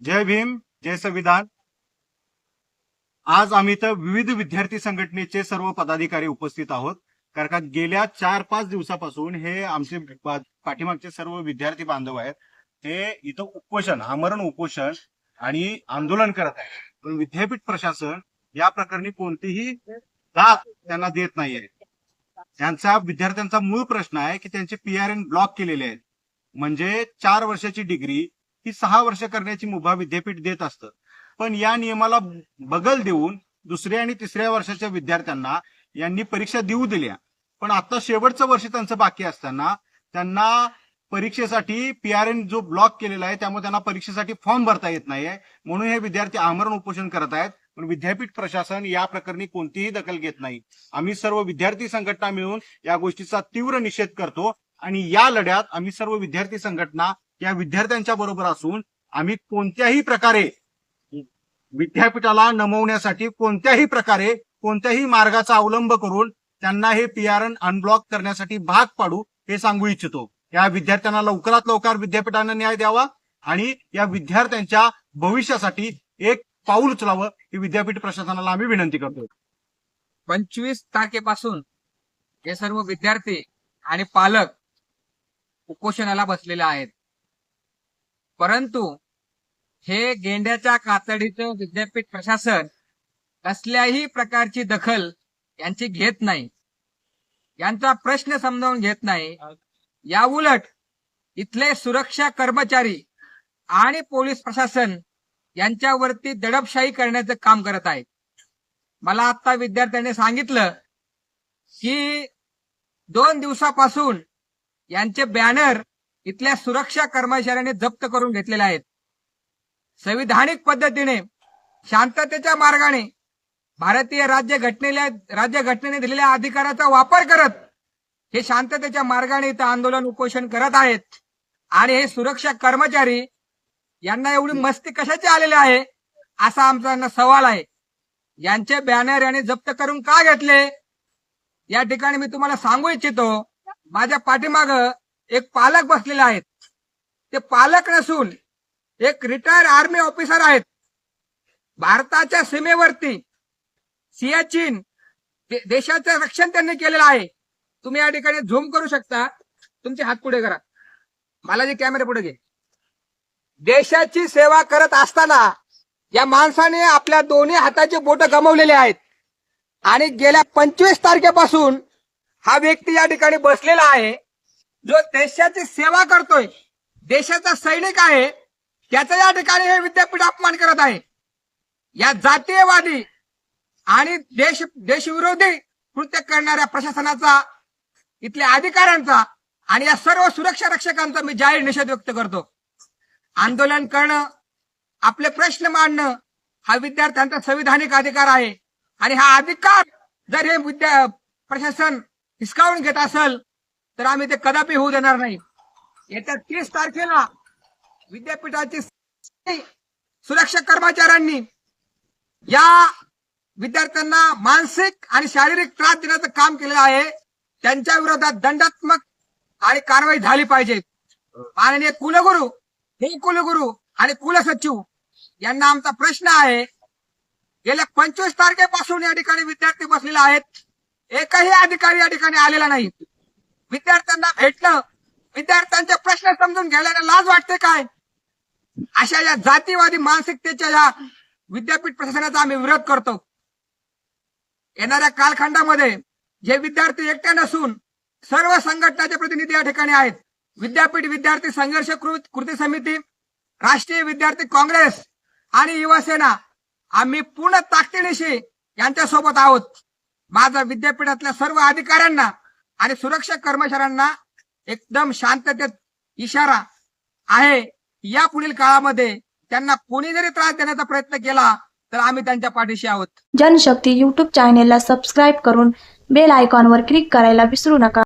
जय भीम जय संविधान. आज आम्ही इथं विविध विद्यार्थी संघटनेचे सर्व पदाधिकारी उपस्थित आहोत. कारण का गेल्या चार पाच दिवसापासून हे आमचे पाठीमागचे सर्व विद्यार्थी बांधव आहेत. ते इथं उपोषण आमरण उपोषण आणि आंदोलन करत आहे पण विद्यापीठ प्रशासन या प्रकरणी कोणतीही दाद त्यांना देत नाहीये. त्यांचा विद्यार्थ्यांचा मूळ प्रश्न आहे की त्यांचे पीआरएन ब्लॉक केलेले आहेत. म्हणजे चार वर्षाची डिग्री ही सहा वर्ष करण्याची मुभा विद्यापीठ देत असतं. पण या नियमाला बगल देऊन दुसऱ्या आणि तिसऱ्या वर्षाच्या विद्यार्थ्यांना यांनी परीक्षा देऊ दिल्या. पण आता शेवटचं वर्ष त्यांचं बाकी असताना त्यांना परीक्षेसाठी पीआरएन जो ब्लॉक केलेला आहे त्यामुळे त्यांना परीक्षेसाठी फॉर्म भरता येत नाहीये. म्हणून हे विद्यार्थी आमरण उपोषण करत आहेत. पण विद्यापीठ प्रशासन या प्रकरणी कोणतीही दखल घेत नाही. आम्ही सर्व विद्यार्थी संघटना मिळून या गोष्टीचा तीव्र निषेध करतो आणि या लढ्यात आम्ही सर्व विद्यार्थी संघटना या विद्यार्थ्यांच्या बरोबर असून आम्ही कोणत्याही प्रकारे विद्यापीठाला नमवण्यासाठी कोणत्याही प्रकारे कोणत्याही मार्गाचा अवलंब करून त्यांना हे पीआरएन अनब्लॉक करण्यासाठी भाग पाडू हे सांगू इच्छितो. या विद्यार्थ्यांना लवकरात लवकर विद्यापीठानं न्याय द्यावा आणि या विद्यार्थ्यांच्या भविष्यासाठी एक पाऊल उचलावं ही विद्यापीठ प्रशासनाला आम्ही विनंती करतो. पंचवीस तारखेपासून हे सर्व विद्यार्थी आणि पालक उपोषणाला बसलेले आहेत. परंतु हे गेंड्याच्या कातडीचं विद्यापीठ प्रशासन कसल्याही प्रकारची दखल यांची घेत नाही. यांचा प्रश्न समजावून घेत नाही. या उलट इथले सुरक्षा कर्मचारी आणि पोलीस प्रशासन यांच्यावरती दडपशाही करण्याचं काम करत आहे मला आता विद्यार्थ्यांनी सांगितलं की दोन दिवसापासून यांचे बॅनर इथल्या सुरक्षा कर्मचाऱ्यांनी जप्त करून घेतलेले आहेत. संविधानिक पद्धतीने शांततेच्या मार्गाने भारतीय राज्य घटनेला राज्य घटनेने दिलेल्या अधिकाराचा वापर करत हे शांततेच्या मार्गाने इथं आंदोलन उपोषण करत आहेत. आणि हे सुरक्षा कर्मचारी यांना एवढी मस्ती कशाची आलेली आहे? असा आमचा सवाल आहे. यांचे बॅनर यांनी जप्त करून का घेतले? या ठिकाणी मी तुम्हाला सांगू इच्छितो माझ्या पाठीमाग एक पालक बसलेले आहेत. ते पालक नसून एक रिटायर्ड आर्मी ऑफिसर आहेत. भारताच्या सीमेवरती सियाचीन दे- देशाचं रक्षण त्यांनी केलेलं आहे. तुम्ही या ठिकाणी झूम करू शकता. तुमचे हात पुढे करा. मला जे कॅमेरा पुढे घे. देशाची सेवा करत असताना या माणसाने आपल्या दोन्ही हाताचे बोट गमावलेले आहेत. आणि गेल्या पंचवीस तारखेपासून हा व्यक्ती या ठिकाणी बसलेला आहे. जो देशाची सेवा करतोय देशाचा सैनिक आहे त्याचा या ठिकाणी हे विद्यापीठ अपमान करत आहे. या जातीयवादी आणि देश देशविरोधी कृत्य करणाऱ्या प्रशासनाचा इथल्या अधिकाऱ्यांचा आणि या सर्व सुरक्षा रक्षकांचा मी जाहीर निषेध व्यक्त करतो. आंदोलन करणं आपले प्रश्न मांडणं हा विद्यार्थ्यांचा संविधानिक अधिकार आहे. आणि हा अधिकार जर हे विद्या प्रशासन हिसकावून घेत असेल तर आम्ही ते कदापि होऊ देणार नाही. येत्या तीस तारखेला विद्यापीठाची सुरक्षा कर्मचाऱ्यांनी या विद्यार्थ्यांना मानसिक आणि शारीरिक त्रास देण्याचं काम केलेलं आहे. त्यांच्या विरोधात दंडात्मक आणि कारवाई झाली पाहिजे. माननीय कुलगुरू हे कुलगुरू आणि कुलसचिव यांना आमचा प्रश्न आहे. गेल्या पंचवीस तारखेपासून या ठिकाणी विद्यार्थी बसलेले आहेत. एकही अधिकारी या ठिकाणी आलेला नाही. विद्यार्थ्यांना भेटणं विद्यार्थ्यांचे प्रश्न समजून घ्यायला लाज वाटते काय? अशा या जातीवादी मानसिकतेच्या या विद्यापीठ प्रशासनाचा आम्ही विरोध करतो. येणाऱ्या कालखंडामध्ये जे विद्यार्थी एकटे नसून सर्व संघटनाचे प्रतिनिधी या ठिकाणी आहेत. विद्यापीठ विद्यार्थी संघर्ष कृ- कृती समिती राष्ट्रीय विद्यार्थी काँग्रेस आणि युवासेना आम्ही पूर्ण ताकदीनिशी यांच्यासोबत आहोत. माझा विद्यापीठातल्या सर्व अधिकाऱ्यांना आणि सुरक्षा कर्मचाऱ्यांना एकदम शांततेत इशारा आहे. या पुढील काळामध्ये त्यांना कोणी जरी त्रास देण्याचा प्रयत्न केला तर आम्ही त्यांच्या पाठीशी आहोत. जनशक्ती युट्यूब चॅनेलला सबस्क्राईब करून बेल आयकॉनवर क्लिक करायला विसरू नका.